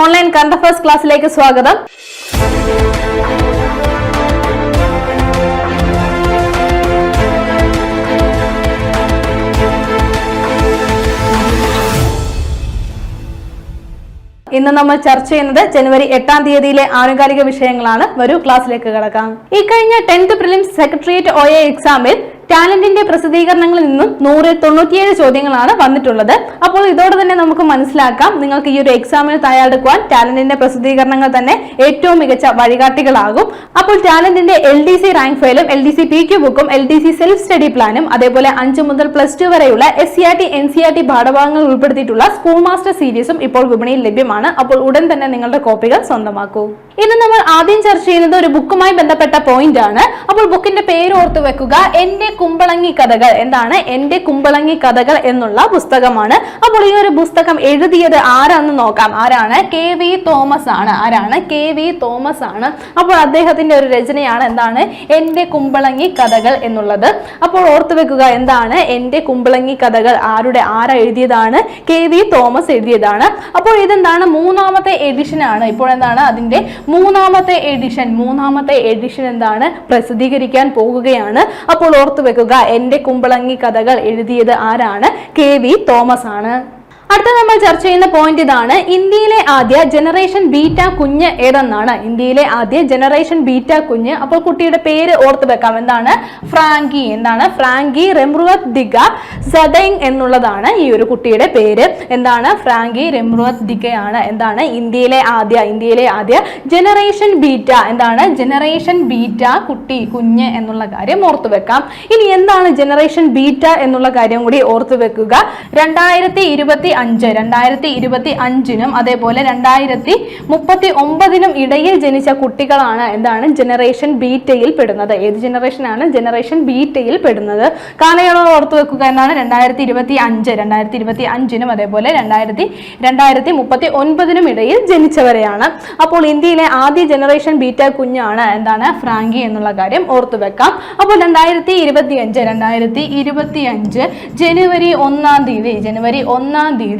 Online current affairs ക്ലാസ്സിലേക്ക് സ്വാഗതം. ഇന്ന് നമ്മൾ ചർച്ച ചെയ്യുന്നത് ജനുവരി എട്ടാം തീയതിയിലെ ആനുകാലിക വിഷയങ്ങളാണ്. വരൂ ക്ലാസ്സിലേക്ക് കടക്കാം. ഈ കഴിഞ്ഞ tenth prelims secretariat O A എക്സാമിൽ ടാലന്റിന്റെ പ്രസിദ്ധീകരണങ്ങളിൽ നിന്നും നൂറിൽ തൊണ്ണൂറ്റിയേഴ് ചോദ്യങ്ങളാണ് വന്നിട്ടുള്ളത്. അപ്പോൾ ഇതോടെ തന്നെ നമുക്ക് മനസ്സിലാക്കാം. നിങ്ങൾക്ക് ഈ ഒരു എക്സാമിന് തയ്യാറെടുക്കുവാൻ ടാലന്റിന്റെ പ്രസിദ്ധീകരണങ്ങൾ തന്നെ ഏറ്റവും മികച്ച വഴികാട്ടികളാകും. അപ്പോൾ ടാലന്റിന്റെ എൽ ഡി സി റാങ്ക് ഫയലും L D C P Q ബുക്കും L D C self study പ്ലാനും അതേപോലെ അഞ്ച് മുതൽ പ്ലസ് ടു വരെയുള്ള S C R T N C R T പാഠഭാഗങ്ങൾ ഉൾപ്പെടുത്തിയിട്ടുള്ള സ്കൂൾ മാസ്റ്റർ സീരീസും ഇപ്പോൾ വിപണിയിൽ ലഭ്യമാണ്. അപ്പോൾ ഉടൻ തന്നെ നിങ്ങളുടെ കോപ്പികൾ സ്വന്തമാക്കൂ. ഇന്ന് നമ്മൾ ആദ്യം ചർച്ച ചെയ്യുന്നത് ഒരു ബുക്കുമായി ബന്ധപ്പെട്ട പോയിന്റ് ആണ്. അപ്പോൾ ബുക്കിന്റെ പേര് ഓർത്ത് വെക്കുക. എന്റെ കുമ്പളങ്ങി കഥകൾ. എന്താണ്? എന്റെ കുമ്പളങ്ങി കഥകൾ എന്നുള്ള പുസ്തകമാണ്. അപ്പോൾ ഈ ഒരു പുസ്തകം എഴുതിയത് ആരാന്ന് നോക്കാം. ആരാണ്? കെ വി തോമസ് ആണ്. ആരാണ്? കെ വി തോമസ് ആണ്. അപ്പോൾ അദ്ദേഹത്തിന്റെ ഒരു രചനയാണ് എന്താണ്? എന്റെ കുമ്പളങ്ങി കഥകൾ എന്നുള്ളത്. അപ്പോൾ ഓർത്തു വെക്കുക എന്താണ്? എന്റെ കുമ്പളങ്ങി കഥകൾ ആരുടെ ആരാ എഴുതിയതാണ്? കെ വി തോമസ് എഴുതിയതാണ്. അപ്പോൾ ഇതെന്താണ്? മൂന്നാമത്തെ എഡിഷൻ ആണ്. ഇപ്പോൾ എന്താണ്? അതിന്റെ മൂന്നാമത്തെ എഡിഷൻ മൂന്നാമത്തെ എഡിഷൻ എന്താണ്? പ്രസിദ്ധീകരിക്കാൻ പോകുകയാണ്. അപ്പോൾ ഓർത്തു വെക്കുക എന്റെ കുമ്പളങ്ങി കഥകൾ എഴുതിയത് ആരാണ്? കെ വി തോമസ് ആണ് അടുത്ത നമ്മൾ ചർച്ച ചെയ്യുന്ന പോയിന്റ് ഇതാണ്. ഇന്ത്യയിലെ ആദ്യ ജനറേഷൻ ബീറ്റ കുഞ്ഞ് ഏതെന്നാണ്? ഇന്ത്യയിലെ ആദ്യ ജനറേഷൻ ബീറ്റ കുഞ്ഞ്. അപ്പോൾ കുട്ടിയുടെ പേര് ഓർത്ത് വെക്കാം. എന്താണ്? ഫ്രാങ്കി. എന്താണ്? ഫ്രാങ്കി റെമ്രുവത് ദിഗ സദൈങ് എന്നുള്ളതാണ് ഈ ഒരു കുട്ടിയുടെ പേര്. എന്താണ്? ഫ്രാങ്കി റെമ്രുവത് ദിഗയാണ്. എന്താണ്? ഇന്ത്യയിലെ ആദ്യ ഇന്ത്യയിലെ ആദ്യ ജനറേഷൻ ബീറ്റ എന്താണ്? ജനറേഷൻ ബീറ്റ കുട്ടി കുഞ്ഞ് എന്നുള്ള കാര്യം ഓർത്ത് വെക്കാം. ഇനി എന്താണ് ജനറേഷൻ ബീറ്റ എന്നുള്ള കാര്യം കൂടി ഓർത്ത് വെക്കുക. രണ്ടായിരത്തി അഞ്ച്. രണ്ടായിരത്തി ഇരുപത്തി അഞ്ചിനും അതേപോലെ രണ്ടായിരത്തി മുപ്പത്തി ഒമ്പതിനും ഇടയിൽ ജനിച്ച കുട്ടികളാണ് എന്താണ് ജനറേഷൻ ബീറ്റയിൽ പെടുന്നത്. ഏത് ജനറേഷൻ ആണ് ജനറേഷൻ ബീറ്റയിൽ പെടുന്നത്. കാലയളവ് ഓർത്തു വെക്കുക എന്നാണ് രണ്ടായിരത്തി ഇരുപത്തി അഞ്ച് രണ്ടായിരത്തി ഇരുപത്തി അഞ്ചിനും അതേപോലെ രണ്ടായിരത്തി രണ്ടായിരത്തി മുപ്പത്തി ഒൻപതിനും ഇടയിൽ ജനിച്ചവരെയാണ്. അപ്പോൾ ഇന്ത്യയിലെ ആദ്യ ജനറേഷൻ ബീറ്റ കുഞ്ഞാണ് എന്താണ് ഫ്രാങ്കി എന്നുള്ള കാര്യം ഓർത്തു വെക്കാം. അപ്പോൾ രണ്ടായിരത്തി ഇരുപത്തി അഞ്ച് രണ്ടായിരത്തി ഇരുപത്തി അഞ്ച് ജനുവരി ഒന്നാം തീയതി ജനുവരി ഒന്നാം തീയതി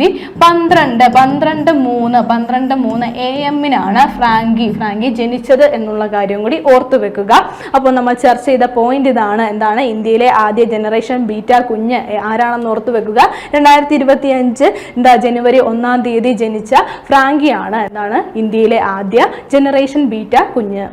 പന്ത്രണ്ട് പന്ത്രണ്ട് മൂന്ന് പന്ത്രണ്ട് മൂന്ന് എ എമ്മിനാണ് ഫ്രാങ്കി. ഫ്രാങ്കി ജനിച്ചത് എന്നുള്ള കാര്യം കൂടി ഓർത്തു വെക്കുക. അപ്പോൾ നമ്മൾ ചർച്ച ചെയ്ത പോയിന്റ് ഇതാണ്. എന്താണ്? ഇന്ത്യയിലെ ആദ്യ ജനറേഷൻ ബീറ്റ കുഞ്ഞ് ആരാണെന്ന് ഓർത്തു വെക്കുക. രണ്ടായിരത്തി ഇരുപത്തി അഞ്ച് എന്താ ജനുവരി ഒന്നാം തീയതി ജനിച്ച ഫ്രാങ്കിയാണ് എന്താണ്? ഇന്ത്യയിലെ ആദ്യ ജനറേഷൻ ബീറ്റ കുഞ്ഞ്.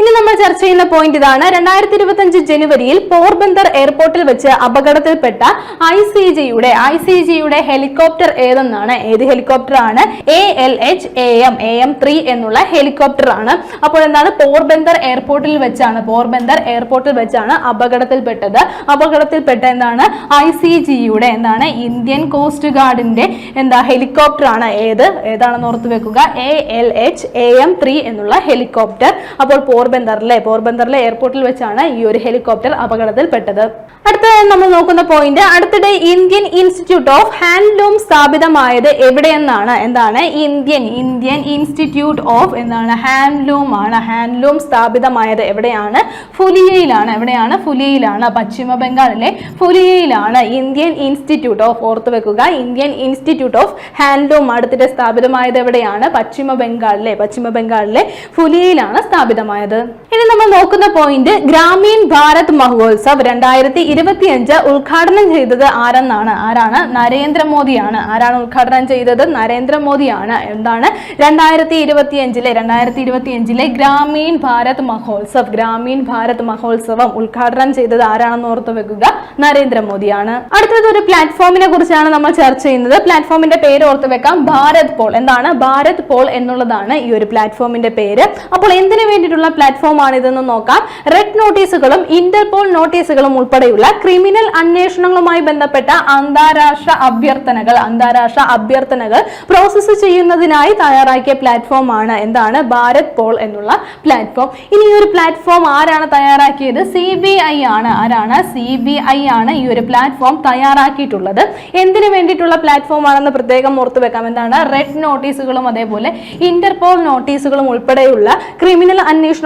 ഇനി നമ്മൾ ചർച്ച ചെയ്യുന്ന പോയിന്റ് ഇതാണ്. രണ്ടായിരത്തി ഇരുപത്തി അഞ്ച് ജനുവരിയിൽ പോർബന്ദർ എയർപോർട്ടിൽ വെച്ച് അപകടത്തിൽപ്പെട്ട ഐ സി ജിയുടെ ഐ സി ജിയുടെ ഹെലികോപ്റ്റർ ഏതെന്നാണ്? ഏത് ഹെലികോപ്റ്റർ ആണ്? A L H A M A M three എന്നുള്ള ഹെലികോപ്റ്റർ ആണ്. അപ്പോൾ എന്താണ്? പോർബന്ദർ എയർപോർട്ടിൽ വെച്ചാണ് പോർബന്ദർ എയർപോർട്ടിൽ വെച്ചാണ് അപകടത്തിൽപ്പെട്ടത്. അപകടത്തിൽപ്പെട്ട എന്താണ്? ഐ സി ജിയുടെ എന്താണ്? ഇന്ത്യൻ കോസ്റ്റ് ഗാർഡിന്റെ എന്താ ഹെലികോപ്റ്റർ ആണ്. ഏത്? ഏതാണെന്ന് ഓർത്ത് വെക്കുക? A L H A M three എന്നുള്ള ഹെലികോപ്റ്റർ. അപ്പോൾ പോർബന്ദറിലെ പോർബന്ദറിലെ എയർപോർട്ടിൽ വെച്ചാണ് ഈ ഒരു ഹെലികോപ്റ്റർ അപകടത്തിൽപ്പെട്ടത്. അടുത്തതായി നമ്മൾ നോക്കുന്ന പോയിന്റ് അടുത്തിടെ ഇന്ത്യൻ ഇൻസ്റ്റിറ്റ്യൂട്ട് ഓഫ് ഹാൻഡ്ലൂം സ്ഥാപിതമായത് എവിടെയെന്നാണ്? എന്താണ്? ഇന്ത്യൻ ഇന്ത്യൻ ഇൻസ്റ്റിറ്റ്യൂട്ട് ഓഫ് എന്താണ്? ഹാൻഡ്ലൂം ആണ്. ഹാൻഡ്ലൂം സ്ഥാപിതമായത് എവിടെയാണ്? ഫുലിയയിലാണ്. എവിടെയാണ്? ഫുലിയയിലാണ്. പശ്ചിമ ബംഗാളിലെ ഫുലിയയിലാണ്. ഇന്ത്യൻ ഇൻസ്റ്റിറ്റ്യൂട്ട് ഓഫ് ഓർത്ത് വെക്കുക ഇന്ത്യൻ ഇൻസ്റ്റിറ്റ്യൂട്ട് ഓഫ് ഹാൻഡ്ലൂം അടുത്തിടെ സ്ഥാപിതമായത് എവിടെയാണ്? പശ്ചിമ ബംഗാളിലെ പശ്ചിമ ബംഗാളിലെ ഫുലിയയിലാണ് സ്ഥാപിതമായത്. ഇനി നമ്മൾ നോക്കുന്ന പോയിന്റ് ഗ്രാമീൺ ഭാരത് മഹോത്സവ് രണ്ടായിരത്തി ഇരുപത്തിയഞ്ച് ഉദ്ഘാടനം ചെയ്തത് ആരെന്നാണ്? ആരാണ്? നരേന്ദ്രമോദിയാണ്. ആരാണ് ഉദ്ഘാടനം ചെയ്തത്? നരേന്ദ്രമോദിയാണ്. എന്താണ്? രണ്ടായിരത്തി ഇരുപത്തിയഞ്ചിലെ രണ്ടായിരത്തി ഇരുപത്തിയഞ്ചിലെ ഗ്രാമീൺ ഭാരത് മഹോത്സവ് ഗ്രാമീൺ ഭാരത് മഹോത്സവം ഉദ്ഘാടനം ചെയ്തത് ആരാണെന്ന് ഓർത്തു വെക്കുക? നരേന്ദ്രമോദിയാണ്. അടുത്തത് ഒരു പ്ലാറ്റ്ഫോമിനെ കുറിച്ചാണ് നമ്മൾ ചർച്ച ചെയ്യുന്നത്. പ്ലാറ്റ്ഫോമിന്റെ പേര് ഓർത്ത് വെക്കാം. ഭാരത് പോൾ. എന്താണ്? ഭാരത് പോൾ എന്നുള്ളതാണ് ഈ ഒരു പ്ലാറ്റ്ഫോമിന്റെ പേര്. അപ്പോൾ എന്തിനു വേണ്ടിയിട്ടുള്ള പ്ലാറ്റ്ഫോം ആണ് ഇതെന്ന് നോക്കാം. റെഡ് നോട്ടീസുകളും ഇന്റർപോൾ നോട്ടീസുകളും ഉൾപ്പെടെയുള്ള ക്രിമിനൽ അന്വേഷണങ്ങളുമായി ബന്ധപ്പെട്ട അന്താരാഷ്ട്ര അഭ്യർത്ഥനകൾ അന്താരാഷ്ട്ര അഭ്യർത്ഥനകൾ പ്രോസസ്സ് ചെയ്യുന്നതിനായി തയ്യാറാക്കിയ പ്ലാറ്റ്ഫോം ആണ്. എന്താണ്? ഭാരത് പോൾ എന്നുള്ള പ്ലാറ്റ്ഫോം ഇനി ഈ ഒരു പ്ലാറ്റ്ഫോം ആരാണ് തയ്യാറാക്കിയത്? സി ബി ഐ ആണ്. ആരാണ്? സി ബി ഐ ആണ് ഈ ഒരു പ്ലാറ്റ്ഫോം തയ്യാറാക്കിയിട്ടുള്ളത്. എന്തിനു വേണ്ടിയിട്ടുള്ള പ്ലാറ്റ്ഫോം ആണെന്ന് പ്രത്യേകം ഓർത്തു വെക്കാം. എന്താണ്? റെഡ് നോട്ടീസുകളും അതേപോലെ ഇന്റർപോൾ നോട്ടീസുകളും ഉൾപ്പെടെയുള്ള ക്രിമിനൽ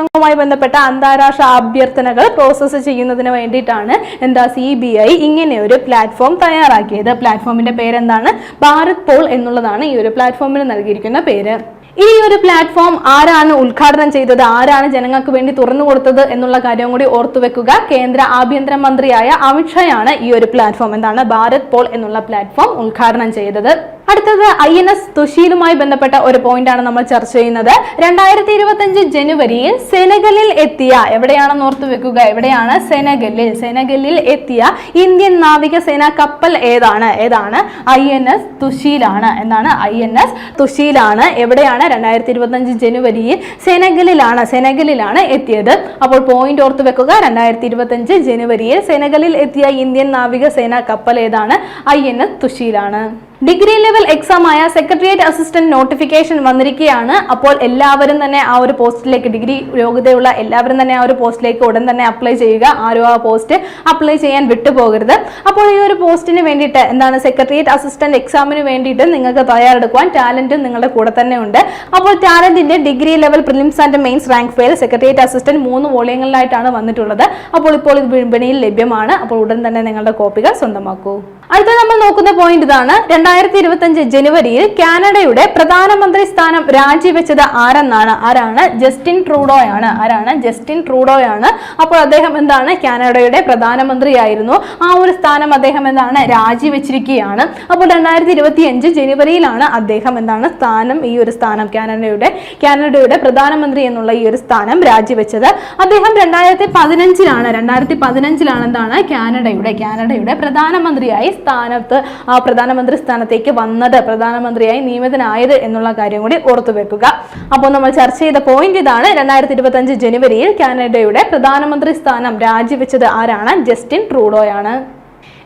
അന്വേഷണങ്ങളുമായി ബന്ധപ്പെട്ട അന്താരാഷ്ട്ര അഭ്യർത്ഥനകൾ പ്രോസസ്സ് ചെയ്യുന്നതിന് വേണ്ടിയിട്ടാണ് എന്താ സി ബി ഐ ഇങ്ങനെ ഒരു പ്ലാറ്റ്ഫോം തയ്യാറാക്കിയത്. പ്ലാറ്റ്ഫോമിന്റെ പേരെന്താണ്? ഭാരത് പോൾ എന്നുള്ളതാണ് ഈ ഒരു പ്ലാറ്റ്ഫോമിന് നൽകിയിരിക്കുന്ന പേര്. ഈ ഒരു പ്ലാറ്റ്ഫോം ആരാണ് ഉദ്ഘാടനം ചെയ്തത്? ആരാണ് ജനങ്ങൾക്ക് വേണ്ടി തുറന്നു കൊടുത്തത് എന്നുള്ള കാര്യം കൂടി ഓർത്തുവെക്കുക കേന്ദ്ര ആഭ്യന്തര മന്ത്രിയായ അമിത്ഷായാണ് ഈ ഒരു പ്ലാറ്റ്ഫോം എന്താണ്? ഭാരത് പോൾ എന്നുള്ള പ്ലാറ്റ്ഫോം ഉദ്ഘാടനം ചെയ്തത്. അടുത്തത് ഐ എൻ എസ് തുഷീലുമായി ബന്ധപ്പെട്ട ഒരു പോയിന്റ് ആണ് നമ്മൾ ചർച്ച ചെയ്യുന്നത്. രണ്ടായിരത്തി ഇരുപത്തി അഞ്ച് ജനുവരിയിൽ സെനഗലിൽ എത്തിയ എവിടെയാണെന്ന് ഓർത്തു വെക്കുക എവിടെയാണ്? സെനഗലിൽ സെനഗലിൽ എത്തിയ ഇന്ത്യൻ നാവികസേന കപ്പൽ ഏതാണ്? ഏതാണ്? ഐ എൻ എസ് തുഷീലാണ് എന്നാണ് ഐ എൻ എസ് തുഷീലാണ് എവിടെയാണ്? രണ്ടായിരത്തി ഇരുപത്തി അഞ്ച് ജനുവരിയിൽ സെനഗലിലാണ് സെനഗലിലാണ് എത്തിയത്. അപ്പോൾ പോയിന്റ് ഓർത്ത് വെക്കുക രണ്ടായിരത്തി ഇരുപത്തി അഞ്ച് ജനുവരിയിൽ സെനഗലിൽ എത്തിയ ഇന്ത്യൻ നാവികസേന കപ്പൽ ഏതാണ്? ഐ എൻ എസ് തുഷീലാണ് ഡിഗ്രി ലെവൽ എക്സാം ആയ സെക്രട്ടേറിയറ്റ് അസിസ്റ്റന്റ് നോട്ടിഫിക്കേഷൻ വന്നിരിക്കുകയാണ് അപ്പോൾ എല്ലാവരും തന്നെ ആ ഒരു പോസ്റ്റിലേക്ക് ഡിഗ്രി യോഗ്യതയുള്ള എല്ലാവരും തന്നെ ആ ഒരു പോസ്റ്റിലേക്ക് ഉടൻ തന്നെ അപ്ലൈ ചെയ്യുക. ആരും ആ പോസ്റ്റ് അപ്ലൈ ചെയ്യാൻ വിട്ടുപോകരുത്. അപ്പോൾ ഈ ഒരു പോസ്റ്റിന് വേണ്ടിയിട്ട് എന്താണ് സെക്രട്ടേറിയറ്റ് അസിസ്റ്റന്റ് എക്സാമിന് വേണ്ടിയിട്ട് നിങ്ങൾക്ക് തയ്യാറെടുക്കുവാൻ ടാലന്റും നിങ്ങളുടെ കൂടെ തന്നെ ഉണ്ട്. അപ്പോൾ ടാലന്റിന്റെ degree level prelims and mains rank file secretariat assistant മൂന്ന് വോളിയങ്ങളിലായിട്ടാണ് വന്നിട്ടുള്ളത്. അപ്പോൾ ഇപ്പോൾ ഇത് വിപണിയിൽ ലഭ്യമാണ്. അപ്പോൾ ഉടൻ തന്നെ നിങ്ങളുടെ കോപ്പികൾ സ്വന്തമാക്കൂ. അടുത്ത നമ്മൾ നോക്കുന്ന പോയിന്റ് ഇതാണ്. രണ്ടായിരത്തി ഇരുപത്തി അഞ്ച് ജനുവരിയിൽ കാനഡയുടെ പ്രധാനമന്ത്രി സ്ഥാനം രാജിവെച്ചത് ആരെന്നാണ്? ആരാണ്? ജസ്റ്റിൻ ട്രൂഡോയാണ്. ആരാണ്? ജസ്റ്റിൻ ട്രൂഡോയാണ്. അപ്പോൾ അദ്ദേഹം എന്താണ്? കാനഡയുടെ പ്രധാനമന്ത്രിയായിരുന്നു. ആ ഒരു സ്ഥാനം അദ്ദേഹം എന്താണ്? രാജിവെച്ചിരിക്കുകയാണ്. അപ്പോൾ രണ്ടായിരത്തി ഇരുപത്തി അഞ്ച് ജനുവരിയിലാണ് അദ്ദേഹം എന്താണ്? സ്ഥാനം ഈ ഒരു സ്ഥാനം കാനഡയുടെ കാനഡയുടെ പ്രധാനമന്ത്രി എന്നുള്ള ഈ ഒരു സ്ഥാനം രാജിവെച്ചത്. അദ്ദേഹം രണ്ടായിരത്തി പതിനഞ്ചിലാണ് രണ്ടായിരത്തി പതിനഞ്ചിലാണ് എന്താണ്? കാനഡയുടെ കാനഡയുടെ പ്രധാനമന്ത്രിയായി സ്ഥാനത്ത് പ്രധാനമന്ത്രി സ്ഥാനത്തേക്ക് വന്നത് പ്രധാനമന്ത്രിയായി നിയമിതനായത് എന്നുള്ള കാര്യം കൂടി ഓർത്തു വെക്കുക. അപ്പോൾ നമ്മൾ ചർച്ച ചെയ്ത പോയിന്റ് ഇതാണ്. രണ്ടായിരത്തി ഇരുപത്തി അഞ്ച് ജനുവരിയിൽ കാനഡയുടെ പ്രധാനമന്ത്രി സ്ഥാനം രാജിവെച്ചത് ആരാണ്? ജസ്റ്റിൻ ട്രൂഡോയാണ്.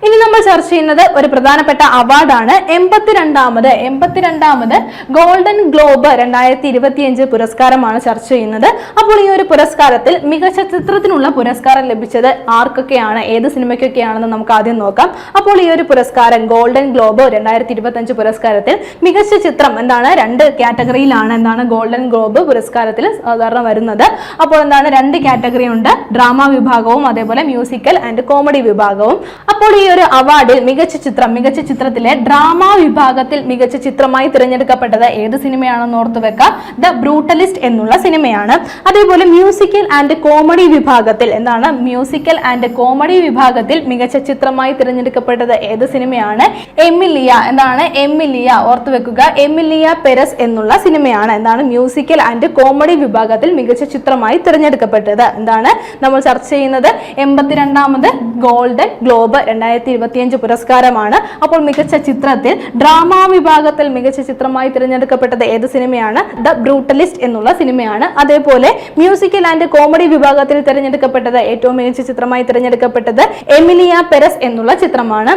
ഇനി നമ്മൾ ചർച്ച ചെയ്യുന്നത് ഒരു പ്രധാനപ്പെട്ട അവാർഡാണ്. എൺപത്തിരണ്ടാമത് എൺപത്തിരണ്ടാമത് ഗോൾഡൻ ഗ്ലോബ് രണ്ടായിരത്തി ഇരുപത്തിയഞ്ച് പുരസ്കാരമാണ് ചർച്ച ചെയ്യുന്നത്. അപ്പോൾ ഈ ഒരു പുരസ്കാരത്തിൽ മികച്ച ചിത്രത്തിനുള്ള പുരസ്കാരം ലഭിച്ചത് ആർക്കൊക്കെയാണ്? ഏത് സിനിമയ്ക്കൊക്കെയാണെന്ന് നമുക്ക് ആദ്യം നോക്കാം. അപ്പോൾ ഈ ഒരു പുരസ്കാരം ഗോൾഡൻ ഗ്ലോബ് രണ്ടായിരത്തി ഇരുപത്തിയഞ്ച് പുരസ്കാരത്തിൽ മികച്ച ചിത്രം എന്താണ്? രണ്ട് കാറ്റഗറിയിലാണ് എന്താണ് ഗോൾഡൻ ഗ്ലോബ് പുരസ്കാരത്തിൽ സാധാരണ വരുന്നത്. അപ്പോൾ എന്താണ്? രണ്ട് കാറ്റഗറി ഉണ്ട് ഡ്രാമ വിഭാഗവും അതേപോലെ മ്യൂസിക്കൽ ആൻഡ് കോമഡി വിഭാഗവും. അപ്പോൾ ഈ ഒരു അവാർഡിൽ മികച്ച ചിത്രം മികച്ച ചിത്രത്തിലെ ഡ്രാമ വിഭാഗത്തിൽ മികച്ച ചിത്രമായി തിരഞ്ഞെടുക്കപ്പെട്ടത് ഏത് സിനിമയാണെന്ന് ഓർത്തു വെക്കാം. ദ ബ്രൂട്ടലിസ്റ്റ് എന്നുള്ള സിനിമയാണ്. അതേപോലെ മ്യൂസിക്കൽ ആൻഡ് കോമഡി വിഭാഗത്തിൽ എന്താണ്? മ്യൂസിക്കൽ ആൻഡ് കോമഡി വിഭാഗത്തിൽ മികച്ച ചിത്രമായി തിരഞ്ഞെടുക്കപ്പെട്ടത് ഏത് സിനിമയാണ്? എമിലിയ എന്താണ്? എമിലിയ ഓർത്തു വെക്കുക. എമിലിയ പെരസ് എന്നുള്ള സിനിമയാണ് എന്താണ്? മ്യൂസിക്കൽ ആൻഡ് കോമഡി വിഭാഗത്തിൽ മികച്ച ചിത്രമായി തിരഞ്ഞെടുക്കപ്പെട്ടത്. എന്താണ് നമ്മൾ ചർച്ച ചെയ്യുന്നത്? എൺപത്തിരണ്ടാമത് ഗോൾഡൻ ഗ്ലോബ് രണ്ടായിരത്തി ഇരുപത്തിയഞ്ച് പുരസ്കാരമാണ്. അപ്പോൾ മികച്ച ചിത്രത്തിൽ ഡ്രാമ വിഭാഗത്തിൽ മികച്ച ചിത്രമായി തിരഞ്ഞെടുക്കപ്പെട്ടത് ഏത് സിനിമയാണ്? ദ ബ്രൂട്ടലിസ്റ്റ് എന്നുള്ള സിനിമയാണ്. അതേപോലെ മ്യൂസിക്കൽ ആൻഡ് കോമഡി വിഭാഗത്തിൽ തിരഞ്ഞെടുക്കപ്പെട്ടത് ഏറ്റവും മികച്ച ചിത്രമായി തിരഞ്ഞെടുക്കപ്പെട്ടത് എമിലിയ പെരസ് എന്നുള്ള ചിത്രമാണ്.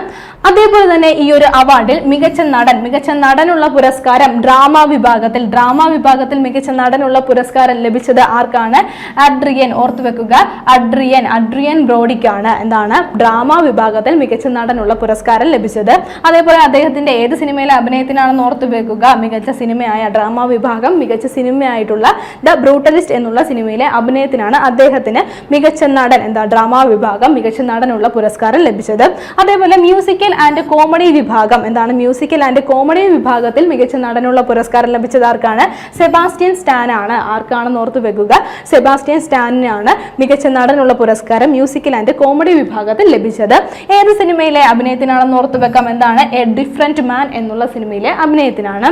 അതേപോലെ തന്നെ ഈ ഒരു അവാർഡിൽ മികച്ച നടൻ മികച്ച നടനുള്ള പുരസ്കാരം ഡ്രാമ വിഭാഗത്തിൽ ഡ്രാമ വിഭാഗത്തിൽ മികച്ച നടനുള്ള പുരസ്കാരം ലഭിച്ചത് ആർക്കാണ്? അഡ്രിയൻ ഓർത്തു വെക്കുക അഡ്രിയൻ അഡ്രിയൻ ബ്രോഡിക്കാണ്. എന്താണ്? ഡ്രാമ വിഭാഗത്തിൽ മികച്ച നടനുള്ള പുരസ്കാരം ലഭിച്ചത്. അതേപോലെ അദ്ദേഹത്തിന്റെ ഏത് സിനിമയിലെ അഭിനയത്തിനാണെന്ന് ഓർത്തു വെക്കുക. മികച്ച സിനിമയായ ഡ്രാമ വിഭാഗം മികച്ച സിനിമയായിട്ടുള്ള ദ ബ്രൂട്ടലിസ്റ്റ് എന്നുള്ള സിനിമയിലെ അഭിനയത്തിനാണ് അദ്ദേഹത്തിന് മികച്ച നടൻ എന്താ ഡ്രാമ വിഭാഗം മികച്ച നടനുള്ള പുരസ്കാരം ലഭിച്ചത്. അതേപോലെ മ്യൂസിക്കൽ ആൻഡ് കോമഡി വിഭാഗം എന്താണ് മ്യൂസിക്കൽ ആൻഡ് കോമഡി വിഭാഗത്തിൽ മികച്ച നടനുള്ള പുരസ്കാരം ലഭിച്ചത് ആർക്കാണ്? സെബാസ്റ്റ്യൻ സ്റ്റാൻ ആണ് ആർക്കാണെന്ന് ഓർത്തു വെക്കുക. സെബാസ്റ്റ്യൻ സ്റ്റാനിനാണ് മികച്ച നടനുള്ള പുരസ്കാരം മ്യൂസിക്കൽ ആൻഡ് കോമഡി വിഭാഗത്തിൽ ലഭിച്ചത്. ഏത് സിനിമയിലെ അഭിനയത്തിനാണെന്ന് ഓർത്ത് വെക്കാം എന്താണ്? എ ഡിഫറെന്റ് മാൻ എന്നുള്ള സിനിമയിലെ അഭിനയത്തിനാണ്.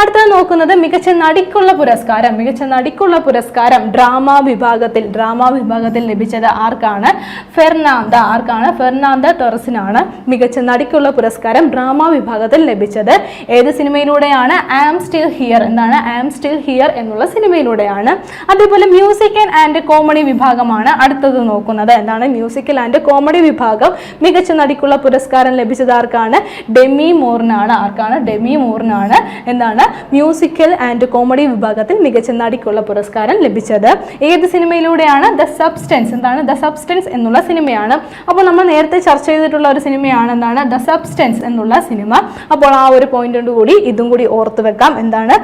അടുത്തത് നോക്കുന്നത് മികച്ച നടിക്കുള്ള പുരസ്കാരം. മികച്ച നടിക്കുള്ള പുരസ്കാരം ഡ്രാമ വിഭാഗത്തിൽ ഡ്രാമ വിഭാഗത്തിൽ ലഭിച്ചത് ആർക്കാണ്? ഫെർണാന്ത. ആർക്കാണ്? ഫെർണാന്ത ടൊറസിനാണ് മികച്ച നടിക്കുള്ള പുരസ്കാരം ഡ്രാമ വിഭാഗത്തിൽ ലഭിച്ചത്. ഏത് സിനിമയിലൂടെയാണ്? ആം സ്റ്റിൽ ഹിയർ എന്താണ്? ആം സ്റ്റിൽ ഹിയർ എന്നുള്ള സിനിമയിലൂടെയാണ്. അതേപോലെ മ്യൂസിക്കൽ ആൻഡ് കോമഡി വിഭാഗമാണ് അടുത്തത് നോക്കുന്നത്. എന്താണ്? മ്യൂസിക്കൽ ആൻഡ് കോമഡി വിഭാഗം മികച്ച നടിക്കുള്ള പുരസ്കാരം ലഭിച്ചത് ആർക്കാണ്? ഡെമി മോറിനാണ്. ആർക്കാണ്? ഡെമി മോറിനാണ് എന്താണ് മ്യൂസിക്കൽ ആൻഡ് കോമഡി വിഭാഗത്തിൽ മികച്ച നടിക്കുള്ള പുരസ്കാരം ലഭിച്ചത്. ഏത് സിനിമയിലൂടെയാണ്? The substance. എന്താണ്? ദ സബ്സ്റ്റൻസ് എന്നുള്ള സിനിമയാണ്. അപ്പോൾ നമ്മൾ നേരത്തെ ചർച്ച ചെയ്തിട്ടുള്ള ഒരു സിനിമയാണ് എന്താണ് ദ സബ്സ്റ്റൻസ് എന്നുള്ള സിനിമ. അപ്പോൾ ആ ഒരു പോയിന്റോട് കൂടി ഇതും കൂടി ഓർത്ത് വെക്കാം. എന്താണ്?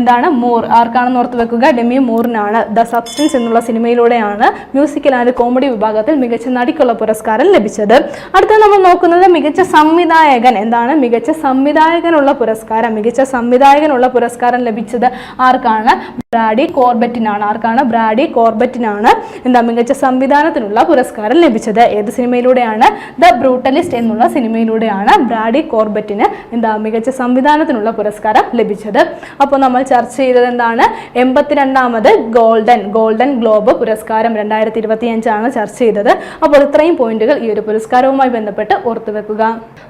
എന്താണ്? മോർ. ആർക്കാണെന്ന് ഓർത്ത് വെക്കുക? ഡെമി മോറിനാണ്. ദ സബ്സ്റ്റൻസ് എന്നുള്ള സിനിമയിലൂടെയാണ് മ്യൂസിക്കൽ ആൻഡ് കോമഡി വിഭാഗത്തിൽ മികച്ച നടിക്കുള്ള പുരസ്കാരം ലഭിച്ചത്. അടുത്ത നമ്മൾ നോക്കുന്നത് മികച്ച സംവിധായകൻ എന്താണ്? മികച്ച സംവിധായകനുള്ള പുരസ്കാരം. മികച്ച സംവിധായകനുള്ള പുരസ്കാരം ലഭിച്ചത് ആർക്കാണ്? ബ്രാഡി കോർബറ്റിനാണ്. ആർക്കാണ്? ബ്രാഡി കോർബറ്റിനാണ് എന്താ മികച്ച സംവിധാനത്തിനുള്ള പുരസ്കാരം ലഭിച്ചത്. ഏത് സിനിമയിലൂടെയാണ്? ദ ബ്രൂട്ടലിസ്റ്റ് എന്നുള്ള സിനിമയിലൂടെയാണ് ബ്രാഡി കോർബറ്റിന് എന്താ മികച്ച സംവിധാനത്തിനുള്ള പുരസ്കാരം ലഭിച്ചത്. അപ്പോൾ നമ്മൾ ചർച്ച ചെയ്തത് എന്താണ്? എൺപത്തിരണ്ടാമത് ഗോൾഡൻ ഗോൾഡൻ ഗ്ലോബ് പുരസ്കാരം രണ്ടായിരത്തി ഇരുപത്തി അഞ്ചാണ് ചർച്ച ചെയ്തത്. അപ്പോൾ ഇത്രയും പോയിന്റുകൾ ഈ ഒരു പുരസ്കാരവുമായി ബന്ധപ്പെട്ട് ഓർത്തു വെക്കുക.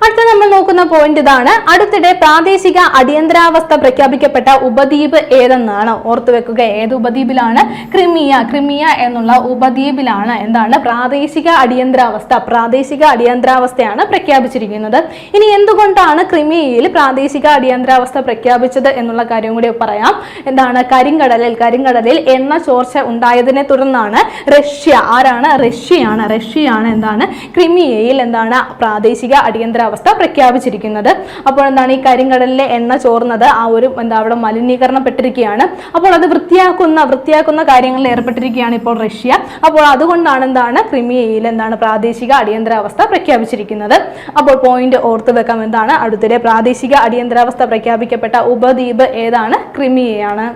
അടുത്ത നമ്മൾ നോക്കുന്ന പോയിന്റ് ഇതാണ്. അടുത്തിടെ പ്രാദേശിക അടിയന്തരാവസ്ഥ പ്രഖ്യാപിക്കപ്പെട്ട ഉപദ്വീപ് ഏതെന്നാണ്? ഓർത്തു വെക്കുക. ഏത് ഉപദ്വീപിലാണ്? ക്രിമിയ. ക്രിമിയ എന്നുള്ള ഉപദ്വീപിലാണ് എന്താണ്? പ്രാദേശിക അടിയന്തരാവസ്ഥ പ്രാദേശിക അടിയന്തരാവസ്ഥയാണ് പ്രഖ്യാപിച്ചിരിക്കുന്നത്. ഇനി എന്തുകൊണ്ടാണ് ക്രിമിയയിൽ പ്രാദേശിക അടിയന്തരാവസ്ഥ പ്രഖ്യാപിച്ചത് എന്നുള്ള കാര്യം കൂടി പറയാം. എന്താണ്? കരിങ്കടലിൽ കരിങ്കടലിൽ എണ്ണ ചോർച്ച ഉണ്ടായതിനെ തുടർന്നാണ് റഷ്യ. ആരാണ്? റഷ്യയാണ്. റഷ്യയാണ് എന്താണ്? ക്രിമിയയിൽ എന്താണ്? പ്രാദേശിക അടിയന്തരാവസ്ഥ പ്രഖ്യാപിച്ചിരിക്കുന്നത്. അപ്പോൾ എന്താണ് ഈ കരിങ്കടലിലെ എണ്ണ ചോർന്നത് ആ ഒരു എന്താ അവിടെ മലിനീകരണപ്പെട്ടിരിക്കുകയാണ്. അപ്പോൾ അത് വൃത്തിയാക്കുന്ന വൃത്തിയാക്കുന്ന കാര്യങ്ങളിൽ ഏർപ്പെട്ടിരിക്കുകയാണ് ഇപ്പോൾ റഷ്യ. അപ്പോൾ അതുകൊണ്ടാണ് എന്താണ് ക്രിമിയയിൽ എന്താണ് പ്രാദേശിക അടിയന്തരാവസ്ഥ പ്രഖ്യാപിച്ചിരിക്കുന്നത്. അപ്പോൾ പോയിന്റ് ഓർത്ത് വെക്കാം എന്താണ് അടുത്തിടെ പ്രാദേശിക അടിയന്തരാവസ്ഥ പ്രഖ്യാപിക്കപ്പെട്ട ഉപദ്വീപ് ഏതാണ്? ക്രിമിയയാണ്.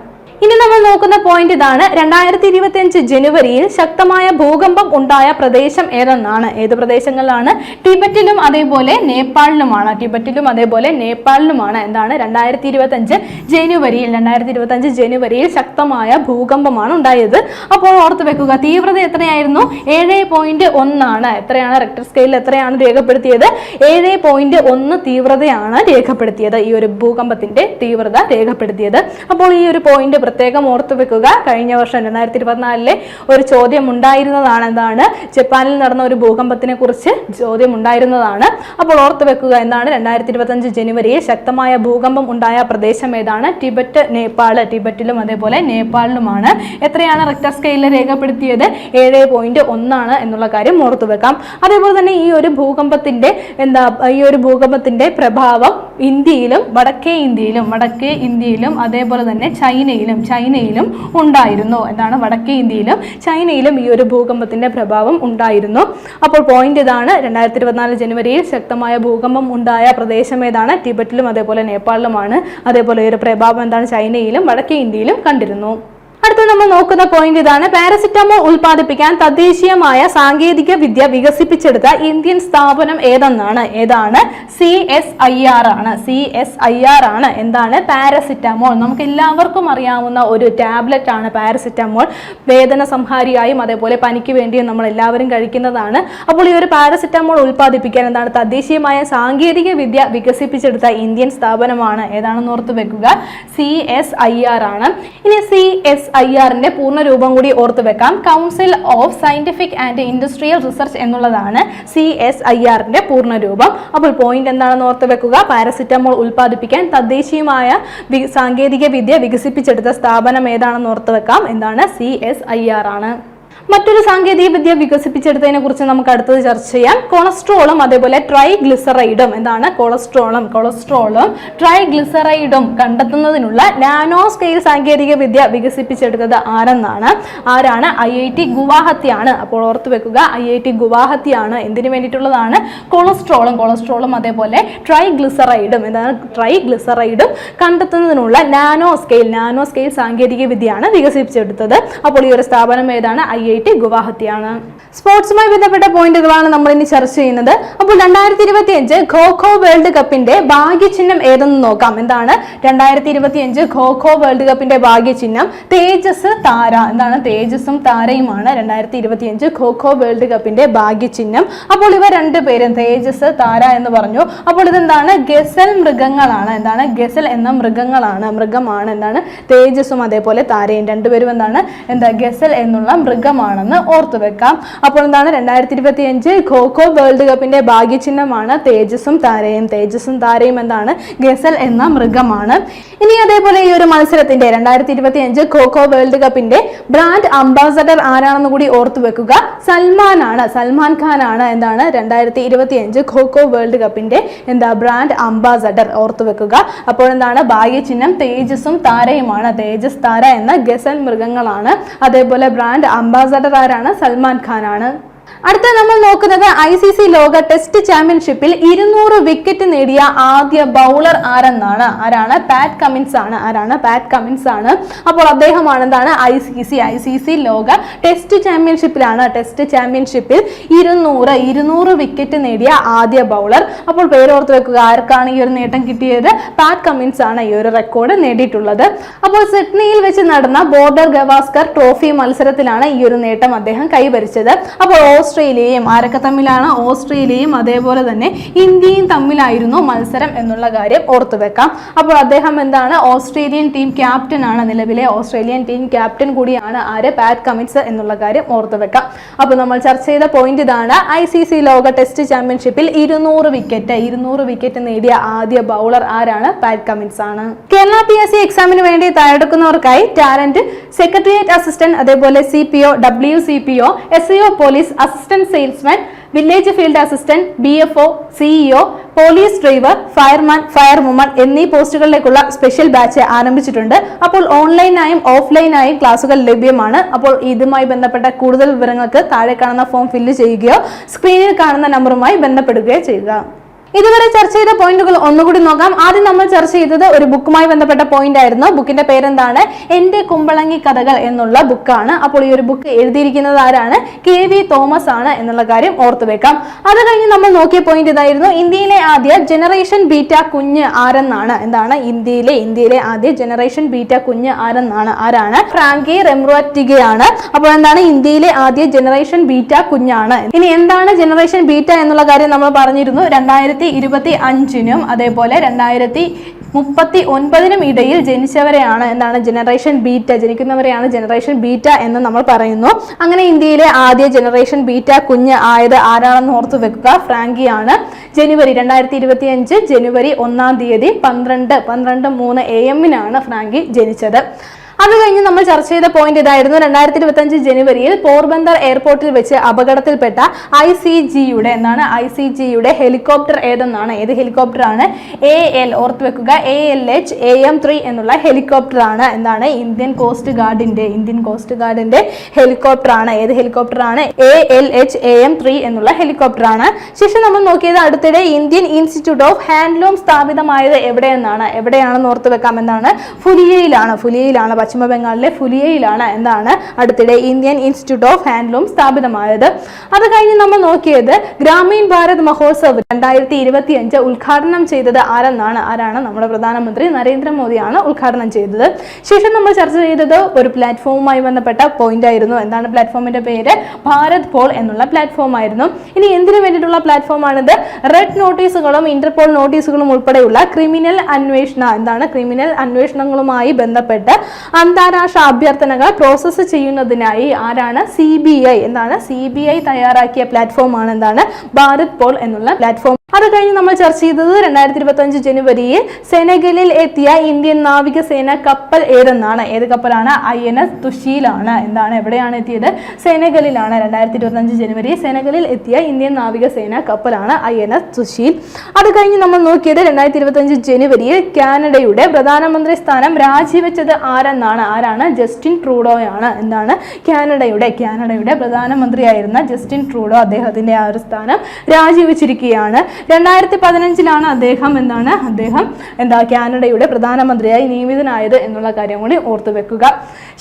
ഇനി നമ്മൾ നോക്കുന്ന പോയിന്റ് ഇതാണ്. രണ്ടായിരത്തി ഇരുപത്തി അഞ്ച് ജനുവരിയിൽ ശക്തമായ ഭൂകമ്പം ഉണ്ടായ പ്രദേശം ഏതെന്നാണ്? ഏത് പ്രദേശങ്ങളിലാണ്? ടിബറ്റിലും അതേപോലെ നേപ്പാളിലുമാണ്. ടിബറ്റിലും അതേപോലെ നേപ്പാളിലുമാണ്. എന്താണ്? രണ്ടായിരത്തി ഇരുപത്തി അഞ്ച് ജനുവരിയിൽ രണ്ടായിരത്തി ഇരുപത്തി അഞ്ച് ജനുവരിയിൽ ശക്തമായ ഭൂകമ്പമാണ് ഉണ്ടായത്. അപ്പോൾ ഓർത്ത് വെക്കുക തീവ്രത എത്രയായിരുന്നു? ഏഴ് പോയിന്റ് ഒന്നാണ്. എത്രയാണ്? റെക്ടർ സ്കെയിലിൽ എത്രയാണ് രേഖപ്പെടുത്തിയത്? ഏഴ് പോയിന്റ് ഒന്ന് തീവ്രതയാണ് രേഖപ്പെടുത്തിയത്. ഈ ഒരു ഭൂകമ്പത്തിന്റെ തീവ്രത രേഖപ്പെടുത്തിയത്. അപ്പോൾ ഈ ഒരു പോയിന്റ് പ്രത്യേകം ഓർത്തു വെക്കുക. കഴിഞ്ഞ വർഷം രണ്ടായിരത്തി ഇരുപത്തിനാലിലെ ഒരു ചോദ്യം ഉണ്ടായിരുന്നതാണ് എന്താണ് ജപ്പാനിൽ നടന്ന ഒരു ഭൂകമ്പത്തിനെ കുറിച്ച് ചോദ്യം ഉണ്ടായിരുന്നതാണ്. അപ്പോൾ ഓർത്തു വെക്കുക എന്താണ് രണ്ടായിരത്തി ഇരുപത്തഞ്ച് ജനുവരിയിൽ ശക്തമായ ഭൂകമ്പം ഉണ്ടായ പ്രദേശം ഏതാണ്? ടിബറ്റ് നേപ്പാൾ ടിബറ്റിലും അതേപോലെ നേപ്പാളിലുമാണ്. എത്രയാണ് റെക്ടർ സ്കെയിലിൽ രേഖപ്പെടുത്തിയത്? ഏഴ് പോയിന്റ് ഒന്നാണ് എന്നുള്ള കാര്യം ഓർത്തു വെക്കാം. അതേപോലെ തന്നെ ഈ ഒരു ഭൂകമ്പത്തിന്റെ എന്താ ഈ ഒരു ഭൂകമ്പത്തിന്റെ പ്രഭാവം ഇന്ത്യയിലും വടക്കേ ഇന്ത്യയിലും വടക്കേ ഇന്ത്യയിലും അതേപോലെ തന്നെ ചൈനയിലും ചൈനയിലും ഉണ്ടായിരുന്നു എന്താണ് വടക്കേ ഇന്ത്യയിലും ചൈനയിലും ഈ ഒരു ഭൂകമ്പത്തിന്റെ പ്രഭാവം ഉണ്ടായിരുന്നു. അപ്പോൾ പോയിന്റ് ഇതാണ്. രണ്ടായിരത്തി ഇരുപത്തിനാല് ജനുവരിയിൽ ശക്തമായ ഭൂകമ്പം ഉണ്ടായ പ്രദേശം ഏതാണ്? ടിബറ്റിലും അതേപോലെ നേപ്പാളിലുമാണ്. അതേപോലെ ഈ ഒരു പ്രഭാവം എന്താണ്? ചൈനയിലും വടക്കേ ഇന്ത്യയിലും കണ്ടിരുന്നു. അടുത്ത നമ്മൾ നോക്കുന്ന പോയിന്റ് ഇതാണ്. പാരസിറ്റമോൾ ഉൽപ്പാദിപ്പിക്കാൻ തദ്ദേശീയമായ സാങ്കേതിക വിദ്യ വികസിപ്പിച്ചെടുത്ത ഇന്ത്യൻ സ്ഥാപനം ഏതെന്നാണ്? ഏതാണ്? സി എസ് ഐ ആർ ആണ്. സി എസ് ഐ ആർ ആണ്. എന്താണ്? പാരസിറ്റമോൾ നമുക്ക് എല്ലാവർക്കും അറിയാവുന്ന ഒരു ടാബ്ലറ്റ് ആണ് പാരസിറ്റമോൾ വേദന സംഹാരിയായും അതേപോലെ പനിക്ക് വേണ്ടിയും നമ്മൾ എല്ലാവരും കഴിക്കുന്നതാണ്. അപ്പോൾ ഈ ഒരു പാരസിറ്റമോൾ ഉൽപ്പാദിപ്പിക്കാൻ എന്താണ്? തദ്ദേശീയമായ സാങ്കേതിക വിദ്യ വികസിപ്പിച്ചെടുത്ത ഇന്ത്യൻ സ്ഥാപനമാണ്. ഏതാണെന്ന് ഓർത്ത് വെക്കുക? സി എസ് ഐ ആർ ആണ്. ഇനി സി എസ് ഐ ആറിന്റെ പൂർണ രൂപം കൂടി ഓർത്തു വെക്കാം. Council of scientific and industrial research എന്നുള്ളതാണ് സി എസ് ഐ ആറിന്റെ പൂർണ രൂപം. അപ്പോൾ പോയിന്റ് എന്താണെന്ന് ഓർത്ത് വെക്കുക. പാരസിറ്റമോൾ ഉൽപ്പാദിപ്പിക്കാൻ തദ്ദേശീയമായ സാങ്കേതിക വിദ്യ വികസിപ്പിച്ചെടുത്ത സ്ഥാപനം ഏതാണെന്ന് ഓർത്ത് വെക്കാം. എന്താണ് സി എസ് ഐ ആർ ആണ്. മറ്റൊരു സാങ്കേതിക വിദ്യ വികസിപ്പിച്ചെടുത്തതിനെ കുറിച്ച് നമുക്ക് അടുത്തത് ചർച്ച ചെയ്യാം. കൊളസ്ട്രോളും അതേപോലെ ട്രൈഗ്ലിസറൈഡും. എന്താണ് കൊളസ്ട്രോളും? കൊളസ്ട്രോളും ട്രൈഗ്ലിസറൈഡും കണ്ടെത്തുന്നതിനുള്ള നാനോ സ്കെയിൽ സാങ്കേതിക വിദ്യ വികസിപ്പിച്ചെടുത്തത് ആരെന്നാണ്? ആരാണ്? ഐ ഐ ടി ഗുവാഹത്തിയാണ്. അപ്പോൾ ഓർത്ത് വെക്കുക ഐ ഐ ടി ഗുവാഹത്തിയാണ്. എന്തിനു വേണ്ടിയിട്ടുള്ളതാണ്? കൊളസ്ട്രോളും കൊളസ്ട്രോളും അതേപോലെ ട്രൈഗ്ലിസറൈഡും. എന്താണ് ട്രൈഗ്ലിസറൈഡും? കണ്ടെത്തുന്നതിനുള്ള നാനോ സ്കെയിൽ നാനോ സ്കെയിൽ സാങ്കേതിക വിദ്യയാണ് വികസിപ്പിച്ചെടുത്തത്. അപ്പോൾ ഈ ഒരു സ്ഥാപനം ഏതാണ്? ഐ ഐ ടി ഗുവാഹത്തിയാണ്. സ്പോർട്സുമായി ബന്ധപ്പെട്ട പോയിന്റുകളാണ് നമ്മൾ ഇനി ചർച്ച ചെയ്യുന്നത്. അപ്പോൾ രണ്ടായിരത്തി ഇരുപത്തി അഞ്ച് ഖോ ഖോ വേൾഡ് കപ്പിന്റെ ഭാഗ്യചിഹ്നം ഏതെന്ന് നോക്കാം. എന്താണ്? രണ്ടായിരത്തി ഇരുപത്തി അഞ്ച് ഖോ ഖോ വേൾഡ് കപ്പിന്റെ ഭാഗ്യചിഹ്നം തേജസ് താര. എന്താണ്? തേജസ്സും താരയുമാണ് രണ്ടായിരത്തി ഇരുപത്തി അഞ്ച് ഖോ ഖോ വേൾഡ് കപ്പിന്റെ ഭാഗ്യചിഹ്നം. അപ്പോൾ ഇവ രണ്ടുപേരും തേജസ് താര എന്ന് പറഞ്ഞു. അപ്പോൾ ഇതെന്താണ്? ഗസൽ മൃഗങ്ങളാണ്. എന്താണ്? ഗസൽ എന്ന മൃഗങ്ങളാണ്. മൃഗമാണ് എന്താണ്? തേജസ്സും അതേപോലെ താരയും. രണ്ടുപേരും എന്താണ്? എന്താ? ഗസൽ എന്നുള്ള മൃഗമാണെന്ന് ഓർത്തു വെക്കാം. അപ്പോൾ എന്താണ്? രണ്ടായിരത്തി ഇരുപത്തി അഞ്ച് ഖോ ഖോ വേൾഡ് കപ്പിന്റെ ഭാഗ്യചിഹ്നമാണ് തേജസും താരയും. തേജസും താരയും എന്താണ്? ഗസൽ എന്ന മൃഗമാണ്. ഇനി അതേപോലെ ഈ ഒരു മത്സരത്തിന്റെ രണ്ടായിരത്തി ഇരുപത്തി അഞ്ച് ഖോ ഖോ വേൾഡ് കപ്പിന്റെ ബ്രാൻഡ് അംബാസഡർ ആരാണെന്ന് കൂടി ഓർത്തു വെക്കുക. സൽമാൻ ആണ്. സൽമാൻ ഖാൻ ആണ് എന്താണ്? രണ്ടായിരത്തി ഇരുപത്തി അഞ്ച് ഖോ ഖോ വേൾഡ് കപ്പിന്റെ എന്താ ബ്രാൻഡ് അംബാസഡർ ഓർത്തു വെക്കുക. അപ്പോൾ എന്താണ്? ഭാഗ്യചിഹ്നം തേജസും താരയുമാണ്. തേജസ് താര എന്ന ഗസൽ മൃഗങ്ങളാണ്. അതേപോലെ ബ്രാൻഡ് അംബാസഡർ ആരാണ് സൽമാൻ ഖാനാണ്. അടുത്ത നമ്മൾ നോക്കുന്നത് ഐ സി സി ലോക ടെസ്റ്റ് ചാമ്പ്യൻഷിപ്പിൽ ഇരുന്നൂറ് വിക്കറ്റ് നേടിയ ആദ്യ ബൗളർ ആരെന്നാണ്? ആരാണ്? പാറ്റ് കമിൻസ് ആണ്. ആരാണ്? പാറ്റ് കമിൻസ് ആണ്. അപ്പോൾ അദ്ദേഹമാണ് എന്താണ്? I C C I C C ലോക ടെസ്റ്റ് ചാമ്പ്യൻഷിപ്പിലാണ് ടെസ്റ്റ് ചാമ്പ്യൻഷിപ്പിൽ ഇരുന്നൂറ് ഇരുന്നൂറ് വിക്കറ്റ് നേടിയ ആദ്യ ബൗളർ അപ്പോൾ പേരോർത്ത് വെക്കുക ആർക്കാണ് ഈ ഒരു നേട്ടം കിട്ടിയത്? പാറ്റ് കമിൻസ് ആണ് ഈ ഒരു റെക്കോർഡ് നേടിയിട്ടുള്ളത്. അപ്പോൾ സിഡ്നിയിൽ വെച്ച് നടന്ന ബോർഡർ ഗവാസ്കർ ട്രോഫി മത്സരത്തിലാണ് ഈ ഒരു നേട്ടം അദ്ദേഹം കൈവരിച്ചത്. അപ്പോൾ ഓസ്ട്രേലിയയും ആരൊക്കെ തമ്മിലാണ്? ഓസ്ട്രേലിയയും അതേപോലെ തന്നെ ഇന്ത്യയും തമ്മിലായിരുന്നു മത്സരം എന്നുള്ള കാര്യം ഓർത്തു വെക്കാം. അപ്പോൾ അദ്ദേഹം എന്താണ്? ഓസ്ട്രേലിയൻ ടീം ക്യാപ്റ്റൻ ആണ് നിലവിലെ. ഓസ്ട്രേലിയൻ ടീം ക്യാപ്റ്റൻ കൂടിയാണ് ആര്? പാറ്റ് കമിൻസ് എന്നുള്ള കാര്യം ഓർത്തു വെക്കാം. അപ്പോൾ നമ്മൾ ചർച്ച ചെയ്ത പോയിന്റ് ഇതാണ്. ഐ സി സി ലോക ടെസ്റ്റ് ചാമ്പ്യൻഷിപ്പിൽ ഇരുന്നൂറ് വിക്കറ്റ് ഇരുന്നൂറ് വിക്കറ്റ് നേടിയ ആദ്യ ബൗളർ ആരാണ്? പാറ്റ് കമിൻസ് ആണ്. കേരള പി എസ് സി എക്സാമിന് വേണ്ടി തയ്യാറെടുക്കുന്നവർക്കായി ടാലന്റ് സെക്രട്ടേറിയറ്റ് അസിസ്റ്റന്റ് അതേപോലെ C P O W C P O S O police assistant salesman village field assistant B F O CEO police driver fireman fire woman എന്നീ പോസ്റ്റുകളിലേക്കുള്ള special batch ആരംഭിച്ചിട്ടുണ്ട്. അപ്പോൾ ഓൺലൈനായും ഓഫ്ലൈനായും ക്ലാസുകൾ ലഭ്യമാണ്. അപ്പോൾ ഇതുമായി ബന്ധപ്പെട്ട കൂടുതൽ വിവരങ്ങൾക്ക് താഴെ കാണുന്ന ഫോം ഫില്ല് ചെയ്യുകയോ സ്ക്രീനിൽ കാണുന്ന നമ്പറുമായി ബന്ധപ്പെടുകയോ ചെയ്യുക. ഇതുവരെ ചർച്ച ചെയ്ത പോയിന്റുകൾ ഒന്നുകൂടി നോക്കാം. ആദ്യം നമ്മൾ ചർച്ച ചെയ്തത് ഒരു ബുക്കുമായി ബന്ധപ്പെട്ട പോയിന്റ് ആയിരുന്നു ബുക്കിന്റെ പേരെന്താണ്? എന്റെ കുമ്പളങ്ങി കഥകൾ എന്നുള്ള ബുക്കാണ്. അപ്പോൾ ഈ ഒരു ബുക്ക് എഴുതിയിരിക്കുന്നത് ആരാണ്? കെ വി തോമസ് ആണ് എന്നുള്ള കാര്യം ഓർത്തു വെക്കാം. അത് കഴിഞ്ഞ് നമ്മൾ നോക്കിയ പോയിന്റ് ഇതായിരുന്നു. ഇന്ത്യയിലെ ആദ്യ ജനറേഷൻ ബീറ്റ കുഞ്ഞ് ആരെന്നാണ്? എന്താണ്? ഇന്ത്യയിലെ ഇന്ത്യയിലെ ആദ്യ ജനറേഷൻ ബീറ്റ കുഞ്ഞ് ആരെന്നാണ്? ആരാണ്? ഫ്രാങ്കി റെമ്രുവറ്റിഗയാണ് അപ്പോൾ എന്താണ്? ഇന്ത്യയിലെ ആദ്യ ജനറേഷൻ ബീറ്റ കുഞ്ഞാണ്. ഇനി എന്താണ് ജനറേഷൻ ബീറ്റ എന്നുള്ള കാര്യം നമ്മൾ പറഞ്ഞിരുന്നു. രണ്ടായിരത്തി ഇരുപത്തി അഞ്ചിനും അതേപോലെ രണ്ടായിരത്തി മുപ്പത്തി ഒൻപതിനും ഇടയിൽ ജനിച്ചവരെയാണ് എന്താണ് ജനറേഷൻ ബീറ്റ. ജനിക്കുന്നവരെയാണ് ജനറേഷൻ ബീറ്റ എന്ന് നമ്മൾ പറയുന്നു. അങ്ങനെ ഇന്ത്യയിലെ ആദ്യ ജനറേഷൻ ബീറ്റ കുഞ്ഞ് ആയത് ആരാണെന്ന് ഓർത്തു വെക്കുക. ഫ്രാങ്കിയാണ് ജനുവരി രണ്ടായിരത്തി ഇരുപത്തി അഞ്ച് ജനുവരി ഒന്നാം തീയതി പന്ത്രണ്ട് പന്ത്രണ്ട് മൂന്ന് എ എമ്മിനാണ് ഫ്രാങ്കി ജനിച്ചത്. അത് കഴിഞ്ഞ് നമ്മൾ ചർച്ച ചെയ്ത പോയിന്റ് ഇതായിരുന്നു. രണ്ടായിരത്തി ഇരുപത്തി അഞ്ച് ജനുവരിയിൽ പോർബന്ദർ എയർപോർട്ടിൽ വെച്ച് അപകടത്തിൽപ്പെട്ട ഐ സി ജിയുടെ എന്താണ് ഐ സി ജിയുടെ ഹെലികോപ്റ്റർ ഏതെന്നാണ്? ഏത് ഹെലികോപ്റ്റർ ആണ് എ എൽ ഓർത്ത് വെക്കുക A L H A M three എന്നുള്ള ഹെലികോപ്റ്റർ ആണ് എന്താണ്? ഇന്ത്യൻ കോസ്റ്റ് ഗാർഡിന്റെ ഇന്ത്യൻ കോസ്റ്റ് ഗാർഡിന്റെ ഹെലികോപ്റ്റർ ആണ് ഏത് ഹെലികോപ്റ്റർ ആണ് A L H A M three എന്നുള്ള ഹെലികോപ്റ്റർ ആണ് ശേഷം നമ്മൾ നോക്കിയത് അടുത്തിടെ ഇന്ത്യൻ ഇൻസ്റ്റിറ്റ്യൂട്ട് ഓഫ് ഹാൻഡ്ലൂം സ്ഥാപിതമായത് എവിടെയെന്നാണ്? എവിടെയാണെന്ന് ഓർത്ത് വെക്കാം എന്നാണ് ഫുലിയയിലാണ്. ഫുലിയയിലാണ് പശ്ചിമ ബംഗാളിലെ ഫുലിയയിലാണ് എന്നാണ് അടുത്തിടെ ഇന്ത്യൻ ഇൻസ്റ്റിറ്റ്യൂട്ട് ഓഫ് ഹാൻഡ്ലൂം സ്ഥാപിതമായത്. അത് കഴിഞ്ഞ് നമ്മൾ നോക്കിയത് ഗ്രാമീൺ ഭാരത് മഹോത്സവ് രണ്ടായിരത്തി ഇരുപത്തി അഞ്ച് ഉദ്ഘാടനം ചെയ്തത് ആരെന്നാണ്? ആരാണ്? നമ്മുടെ പ്രധാനമന്ത്രി നരേന്ദ്രമോദിയാണ് ഉദ്ഘാടനം ചെയ്തത്. ശേഷം നമ്മൾ ചർച്ച ചെയ്തത് ഒരു പ്ലാറ്റ്ഫോമുമായി ബന്ധപ്പെട്ട പോയിന്റ് ആയിരുന്നു. എന്താണ് പ്ലാറ്റ്ഫോമിന്റെ പേര്? ഭാരത് പോൾ എന്നുള്ള പ്ലാറ്റ്ഫോം ആയിരുന്നു. ഇനി എന്തിനു വേണ്ടിയിട്ടുള്ള പ്ലാറ്റ്ഫോം ആണിത് റെഡ് നോട്ടീസുകളും ഇന്റർപോൾ നോട്ടീസുകളും ഉൾപ്പെടെയുള്ള ക്രിമിനൽ അന്വേഷണ എന്താണ്? ക്രിമിനൽ അന്വേഷണങ്ങളുമായി ബന്ധപ്പെട്ട് അന്താരാഷ്ട്ര അഭ്യർത്ഥനകൾ പ്രോസസ്സ് ചെയ്യുന്നതിനായി ആരാണ്? സി ബി ഐ എന്താണ്? സി ബി ഐ തയ്യാറാക്കിയ പ്ലാറ്റ്ഫോമാണ് എന്താണ്? ഭാരത് പോൾ എന്നുള്ള പ്ലാറ്റ്ഫോം അത് കഴിഞ്ഞ് നമ്മൾ ചർച്ച ചെയ്തത് രണ്ടായിരത്തി ഇരുപത്തി അഞ്ച് ജനുവരിയിൽ സെനഗലിൽ എത്തിയ ഇന്ത്യൻ നാവികസേന കപ്പൽ ഏതെന്നാണ്? ഏത് കപ്പലാണ്? ഐ എൻ എസ് തുഷീലാണ് എന്താണ്? എവിടെയാണ് എത്തിയത്? സെനഗലിലാണ്. രണ്ടായിരത്തി ഇരുപത്തി അഞ്ച് ജനുവരി സെനഗലിൽ എത്തിയ ഇന്ത്യൻ നാവികസേന കപ്പലാണ് ഐ എൻ എസ് തുഷീൽ അത് കഴിഞ്ഞ് നമ്മൾ നോക്കിയത് രണ്ടായിരത്തി ഇരുപത്തി അഞ്ച് ജനുവരിയിൽ കാനഡയുടെ പ്രധാനമന്ത്രി സ്ഥാനം രാജിവെച്ചത് ആരെന്നാണ്? ആരാണ്? ജസ്റ്റിൻ ട്രൂഡോയാണ്. എന്താണ്? കാനഡയുടെ കാനഡയുടെ പ്രധാനമന്ത്രിയായിരുന്ന ജസ്റ്റിൻ ട്രൂഡോ അദ്ദേഹത്തിന്റെ ആ ഒരു സ്ഥാനം രാജിവെച്ചിരിക്കുകയാണ്. രണ്ടായിരത്തി പതിനഞ്ചിലാണ് അദ്ദേഹം എന്താണ് അദ്ദേഹം എന്താ കാനഡയുടെ പ്രധാനമന്ത്രിയായി നിയമിതനായത് എന്നുള്ള കാര്യം കൂടി ഓർത്തു വെക്കുക.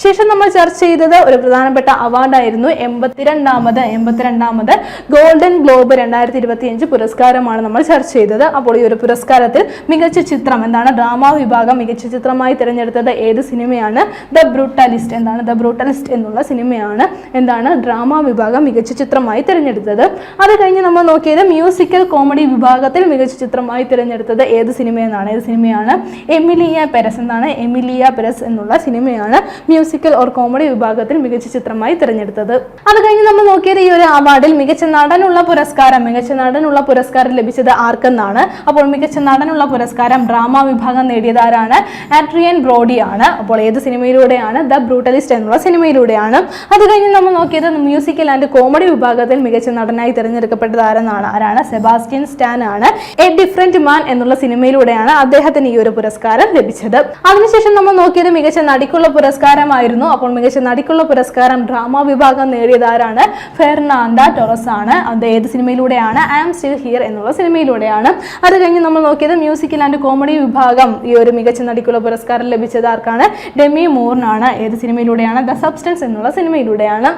ശേഷം നമ്മൾ ചർച്ച ചെയ്തത് ഒരു പ്രധാനപ്പെട്ട അവാർഡായിരുന്നു എൺപത്തിരണ്ടാമത് എൺപത്തിരണ്ടാമത് ഗോൾഡൻ ഗ്ലോബ് രണ്ടായിരത്തി ഇരുപത്തി അഞ്ച് പുരസ്കാരമാണ് നമ്മൾ ചർച്ച ചെയ്തത്. അപ്പോൾ ഈ ഒരു പുരസ്കാരത്തിൽ മികച്ച ചിത്രം എന്താണ്? ഡ്രാമ വിഭാഗം മികച്ച ചിത്രമായി തിരഞ്ഞെടുത്തത് ഏത് സിനിമയാണ്? ദ ബ്രൂട്ടലിസ്റ്റ് എന്താണ്? ദ ബ്രൂട്ടലിസ്റ്റ് എന്നുള്ള സിനിമയാണ് എന്താണ്? ഡ്രാമ വിഭാഗം മികച്ച ചിത്രമായി തിരഞ്ഞെടുത്തത്. അത് കഴിഞ്ഞ് നമ്മൾ നോക്കിയത് മ്യൂസിക്കൽ കോമഡി വിഭാഗത്തിൽ മികച്ച ചിത്രമായി തിരഞ്ഞെടുത്തത് ഏത് സിനിമയെന്നാണ്. ഏത് സിനിമയാണ്? എമിലിയ പെരസ് എന്നാണ്. എമിലിയ പെരസ് എന്നുള്ള സിനിമയാണ് മ്യൂസിക്കൽ ഓർ കോമഡി വിഭാഗത്തിൽ മികച്ച ചിത്രമായി തിരഞ്ഞെടുത്തത്. അത് കഴിഞ്ഞ് നമ്മൾ നോക്കിയത് ഈ ഒരു അവാർഡിൽ മികച്ച നടനുള്ള പുരസ്കാരം മികച്ച നടനുള്ള പുരസ്കാരം ലഭിച്ചത് ആർക്കെന്നാണ്. അപ്പോൾ മികച്ച നടനുള്ള പുരസ്കാരം ഡ്രാമ വിഭാഗം നേടിയത് ആരാണ് ആട്രിയൻ ബ്രോഡിയാണ്. അപ്പോൾ ഏത് സിനിമയിലൂടെയാണ്? ദ ബ്രൂട്ടലിസ്റ്റ് എന്നുള്ള സിനിമയിലൂടെയാണ്. അത് കഴിഞ്ഞ് നമ്മൾ നോക്കിയത് മ്യൂസിക്കൽ ആൻഡ് കോമഡി വിഭാഗത്തിൽ മികച്ച നടനായി തിരഞ്ഞെടുക്കപ്പെട്ടത് ആരെന്നാണ്? ആരാണ്? സെബാസ്റ്റ്യൻ സ്റ്റാൻ ആണ് എ ഡിഫറെന്റ് മാൻ എന്നുള്ള സിനിമയിലൂടെയാണ് അദ്ദേഹത്തിന് ഈ ഒരു പുരസ്കാരം ലഭിച്ചത്. അതിനുശേഷം നമ്മൾ നോക്കിയത് മികച്ച നടിക്കുള്ള പുരസ്കാരമായിരുന്നു. അപ്പോൾ മികച്ച നടിക്കുള്ള പുരസ്കാരം ഡ്രാമ വിഭാഗം നേടിയത് ആരാണ് ഫെർണാണ്ട ടൊറസ് ആണ് അത് ഏത് സിനിമയിലൂടെയാണ്? ഐ ആം സ്റ്റിൽ ഹിയർ എന്നുള്ള സിനിമയിലൂടെയാണ്. അത് കഴിഞ്ഞ് നമ്മൾ നോക്കിയത് മ്യൂസിക്കൽ ആൻഡ് കോമഡി വിഭാഗം ഈ ഒരു മികച്ച നടിക്കുള്ള പുരസ്കാരം ലഭിച്ചത് ആർക്കാണ് ഡെമി മൂറിനാണ്. ഏത് സിനിമയിലൂടെയാണ്? ദ സബ്സ്റ്റൻസ് എന്നുള്ള സിനിമയിലൂടെയാണ്.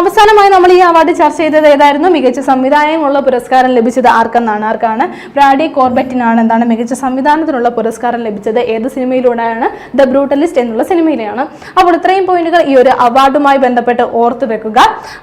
അവസാനമായി നമ്മൾ ഈ അവാർഡ് ചർച്ച ചെയ്തത് ഏതായിരുന്നു? മികച്ച സംവിധായകമുള്ള പുരസ്കാരം ലഭിച്ചത് ആർക്കെന്നാണ്. ആർക്കാണ്? ബ്രാഡി കോർബറ്റിനാണ്. എന്താണ് മികച്ച സംവിധാനത്തിനുള്ള പുരസ്കാരം ലഭിച്ചത്? ഏത് സിനിമയിലൂടെയാണ്? ദ ബ്രൂട്ടലിസ്റ്റ് എന്നുള്ള സിനിമയിലാണ് അപ്പോൾ ഇത്രയും പോയിന്റുകൾ ഈ ഒരു അവാർഡുമായി ബന്ധപ്പെട്ട് ഓർത്തു വെക്കുക.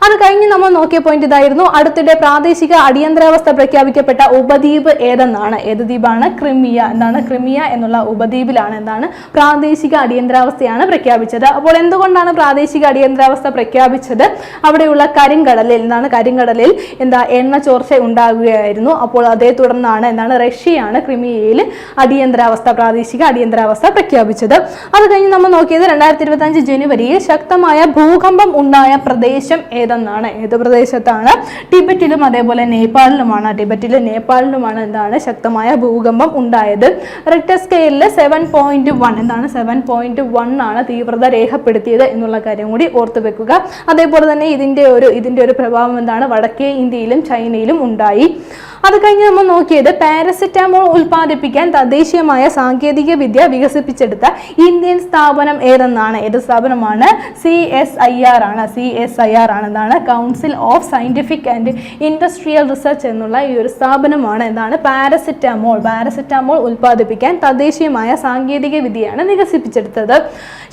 അത് കഴിഞ്ഞ് നമ്മൾ നോക്കിയ പോയിന്റ് ഇതായിരുന്നു. അടുത്തിടെ പ്രാദേശിക അടിയന്തരാവസ്ഥ പ്രഖ്യാപിക്കപ്പെട്ട ഉപദ്വീപ് ഏതെന്നാണ്? ഏത് ദ്വീപാണ്? ക്രിമിയ. എന്താണ് ക്രിമിയ എന്നുള്ള ഉപദ്വീപിലാണ് എന്താണ് പ്രാദേശിക അടിയന്തരാവസ്ഥയാണ് പ്രഖ്യാപിച്ചത്. അപ്പോൾ എന്തുകൊണ്ടാണ് പ്രാദേശിക അടിയന്തരാവസ്ഥ പ്രഖ്യാപിച്ചത്? അവിടെയുള്ള കരിങ്കടലിൽ എന്താണ്? കരിങ്കടലിൽ എന്താ എണ്ണ ചോർച്ച ഉണ്ടാകുകയായിരുന്നു അപ്പോൾ അതേ തുടർന്നാണ് എന്നാണ് റഷ്യയാണ് ക്രിമിയയിൽ അടിയന്തരാവസ്ഥ പ്രാദേശിക അടിയന്തരാവസ്ഥ പ്രഖ്യാപിച്ചത്. അത് കഴിഞ്ഞ് നമ്മൾ നോക്കിയത് രണ്ടായിരത്തി ഇരുപത്തി അഞ്ച് ജനുവരിയിൽ ശക്തമായ ഭൂകമ്പം ഉണ്ടായ പ്രദേശം ഏതെന്നാണ്? ഏത് പ്രദേശത്താണ്? ടിബറ്റിലും അതേപോലെ നേപ്പാളിലുമാണ്. ടിബറ്റിലും നേപ്പാളിലുമാണ് എന്താണ് ശക്തമായ ഭൂകമ്പം ഉണ്ടായത്. റിക്ടർ സ്കെയിലിൽ സെവൻ പോയിന്റ് വൺ എന്താണ് സെവൻ പോയിന്റ് വൺ ആണ് തീവ്രത രേഖപ്പെടുത്തിയത് എന്നുള്ള കാര്യം കൂടി ഓർത്തു വെക്കുക. അതേപോലെ തന്നെ ഇതിന്റെ ഒരു ഇതിന്റെ ഒരു പ്രഭാവം എന്താണ്? വടക്കേ ഇന്ത്യയിലും ചൈനയിലും ഉണ്ടായി. അത് കഴിഞ്ഞ് നമ്മൾ നോക്കിയത് പാരസെറ്റാമോൾ ഉൽപ്പാദിപ്പിക്കാൻ തദ്ദേശീയമായ സാങ്കേതിക വിദ്യ വികസിപ്പിച്ചെടുത്ത ഇന്ത്യൻ സ്ഥാപനം ഏതെന്നാണ്? ഏത് സ്ഥാപനമാണ്? സി എസ് ഐ ആർ ആണ്. സി എസ് ഐ ആർ ആണ്. എന്താണ് council of scientific and industrial research എന്നുള്ള ഈ ഒരു സ്ഥാപനമാണ്. എന്താണ് പാരസെറ്റാമോൾ. പാരസെറ്റാമോൾ ഉൽപ്പാദിപ്പിക്കാൻ തദ്ദേശീയമായ സാങ്കേതിക വിദ്യയാണ് വികസിപ്പിച്ചെടുത്തത്.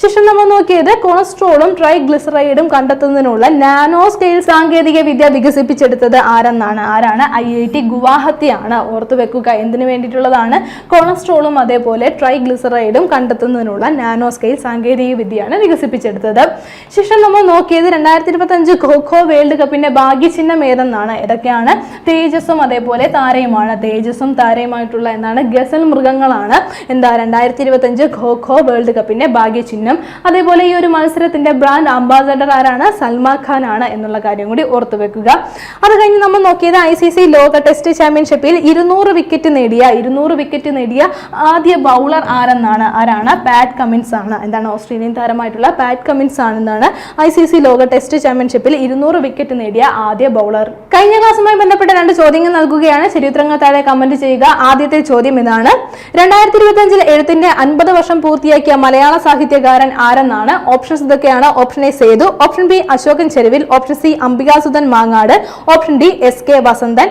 ശേഷം നമ്മൾ നോക്കിയത് കൊളസ്ട്രോളും ട്രൈഗ്ലിസറൈഡും കണ്ടെത്തുന്നതിനുള്ള നാനോ സ്കെയിൽ സാങ്കേതിക വിദ്യ വികസിപ്പിച്ചെടുത്തത് ആരെന്നാണ്? ആരാണ്? ഐ ഐ ടി ഗുവാഹത്തിയാണ് ഓർത്തു വെക്കുക. എന്തിനു വേണ്ടിയിട്ടുള്ളതാണ്? കൊളസ്ട്രോളും അതേപോലെ ട്രൈഗ്ലിസറൈഡും കണ്ടെത്തുന്നതിനുള്ള നാനോ സ്കെയിൽ സാങ്കേതിക വിദ്യയാണ് വികസിപ്പിച്ചെടുത്തത്. ശേഷം നമ്മൾ നോക്കിയത് രണ്ടായിരത്തി ഇരുപത്തി അഞ്ച് ഖോഖോ വേൾഡ് കപ്പിന്റെ ഭാഗ്യചിഹ്നം ഏതെന്നാണ്? ഏതൊക്കെയാണ് തേജസ്സും അതേപോലെ താരയുമാണ്. തേജസ്സും താരയുമായിട്ടുള്ള എന്താണ്? ഗസൽ മൃഗങ്ങളാണ്. എന്താ രണ്ടായിരത്തി ഇരുപത്തി അഞ്ച് ഖോഖോ വേൾഡ് കപ്പിന്റെ ഭാഗ്യചിഹ്നം. അതേപോലെ ഈ ഒരു മത്സരത്തിന്റെ ബ്രാൻഡ് അംബാസഡർ ആരാണ്? സൽമാൻ ഖാൻ ആണ് എന്നുള്ള കാര്യം കൂടി ഓർത്തു വെക്കുക. അത് കഴിഞ്ഞ് നമ്മൾ നോക്കിയത് ഐ സി സി ലോക ടെസ്റ്റ് ചാമ്പ്യൻഷിപ്പിൽ ഇരുന്നൂറ് വിക്കറ്റ് നേടിയ ഇരുന്നൂറ് വിക്കറ്റ് നേടിയ ആദ്യ ബൗളർ ആരെന്നാണ്? ആരാണ്? പാറ്റ് കമിൻസ് ആണ്. എന്താണ് ഓസ്ട്രേലിയൻ താരമായിട്ടുള്ള പാറ്റ് കമിൻസ് ആണെന്നാണ് ഐ സി സി ലോക ടെസ്റ്റ് ചാമ്പ്യൻഷിപ്പിൽ ഇരുന്നൂറ് വിക്കറ്റ് നേടിയ ആദ്യ ബൗളർ കഴിഞ്ഞ ക്ലാസ്സുമായി ബന്ധപ്പെട്ട രണ്ട് ചോദ്യങ്ങൾ നൽകുകയാണ്. ചരിത്രങ്ങൾ താഴെ കമന്റ് ചെയ്യുക. ആദ്യത്തെ ചോദ്യം ഇതാണ്. രണ്ടായിരത്തി ഇരുപത്തി അഞ്ചിൽ എഴുത്തിന്റെ അൻപത് വർഷം പൂർത്തിയാക്കിയ മലയാള സാഹിത്യകാരൻ ആരെന്നാണ്? ഓപ്ഷൻസ് ഇതൊക്കെയാണ്. Option A Sethu option B Ashokan Cheruvil option C Ambikasudhan Mangad option D S K Vasanthan.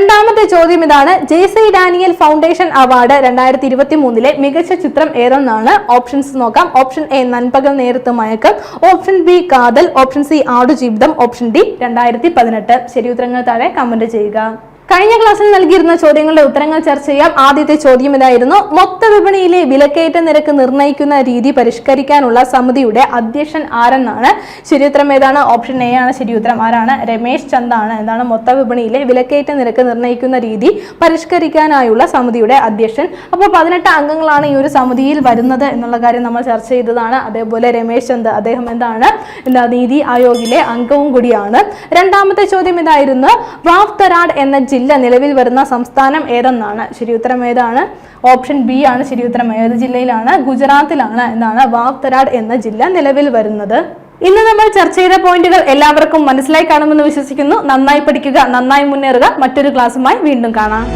രണ്ടാമത്തെ ചോദ്യം ഇതാണ്. J C Daniel foundation award രണ്ടായിരത്തി ഇരുപത്തി മൂന്നിലെ മികച്ച ചിത്രം ഏതെന്നാണ്? ഓപ്ഷൻസ് നോക്കാം. Option A Nanpakal Nerathu Mayakkam. Option B Kaathal. Option C Aadujeevitham. Option D രണ്ടായിരത്തി പതിനെട്ട് ശരി ഉത്തരങ്ങൾ താഴെ കമന്റ് ചെയ്യുക. കഴിഞ്ഞ ക്ലാസ്സിൽ നൽകിയിരുന്ന ചോദ്യങ്ങളുടെ ഉത്തരങ്ങൾ ചർച്ച ചെയ്യാം. ആദ്യത്തെ ചോദ്യം ഇതായിരുന്നു. മൊത്ത വിപണിയിലെ വിലക്കയറ്റ നിരക്ക് നിർണയിക്കുന്ന രീതി പരിഷ്കരിക്കാനുള്ള സമിതിയുടെ അധ്യക്ഷൻ ആരെന്നാണ്? ശരിയുത്തരം ഏതാണ്? ഓപ്ഷൻ എ ആണ്. ശരി ഉത്തരം ആരാണ്? രമേശ് ചന്ദാണ് എന്താണ്? മൊത്ത വിപണിയിലെ വിലക്കയറ്റ നിരക്ക് നിർണയിക്കുന്ന രീതി പരിഷ്കരിക്കാനായുള്ള സമിതിയുടെ അധ്യക്ഷൻ. അപ്പോൾ പതിനെട്ട് അംഗങ്ങളാണ് ഈ ഒരു സമിതിയിൽ വരുന്നത് എന്നുള്ള കാര്യം നമ്മൾ ചർച്ച ചെയ്തതാണ്. അതേപോലെ രമേശ് ചന്ദ് അദ്ദേഹം എന്താണ്? എന്താ നീതി ആയോഗിലെ അംഗവും കൂടിയാണ്. രണ്ടാമത്തെ ചോദ്യം ഇതായിരുന്നു. വാവ് തരാഡ് എന്ന ജില്ല നിലവിൽ വരുന്ന സംസ്ഥാനം ഏതെന്നാണ്? ശരി ഉത്തരം ഏതാണ്? ഓപ്ഷൻ ബി ആണ്. ശരി ഉത്തരം ഏത് ജില്ലയിലാണ്? ഗുജറാത്തിലാണ് എന്നാണ് വാവ് തരാഡ് എന്ന ജില്ല നിലവിൽ വരുന്നത്. ഇന്ന് നമ്മൾ ചർച്ച ചെയ്ത പോയിന്റുകൾ എല്ലാവർക്കും മനസ്സിലായി കാണുമെന്ന് വിശ്വസിക്കുന്നു. നന്നായി പഠിക്കുക നന്നായി മുന്നേറുക. മറ്റൊരു ക്ലാസ്സുമായി വീണ്ടും കാണാം.